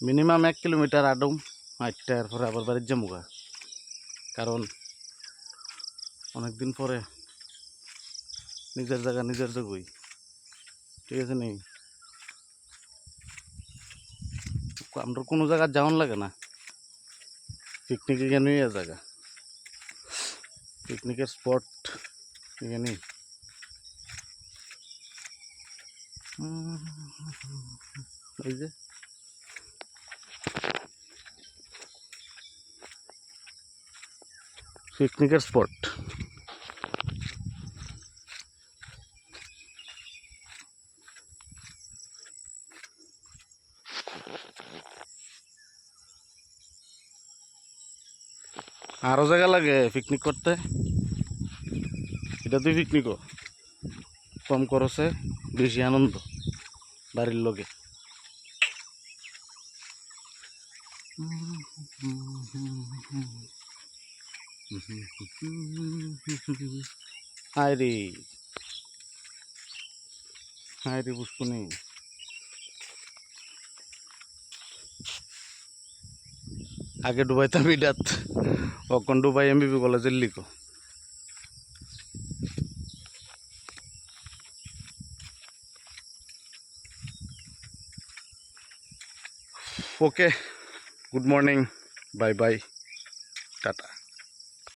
Minimum এক kilometre Adam হাঁটতে এরপরে আবার বাড়ির যামুগা কারণ অনেকদিন পরে নিজের জায়গা নিজের জায়গায় ঠিক আছে নেই? আমরা কোনো জায়গা যাওয়ান লাগে না। পিকনিক এখানে জায়গা। পিকনিকের স্পট এখানে এই যে। পিকনিকের স্পট। আরও জায়গা লাগে পিকনিক করতে? এটা তুই পিকনিকও। কম খরচে বেশি আনন্দ বাড়ির লগে হায় রে। হায় রে পুষ্পনি। আগে ডুবাইতাম ইডাত অকন ডুবাই এমবিবি কলেজের লিখো okay, good morning, bye bye, tata.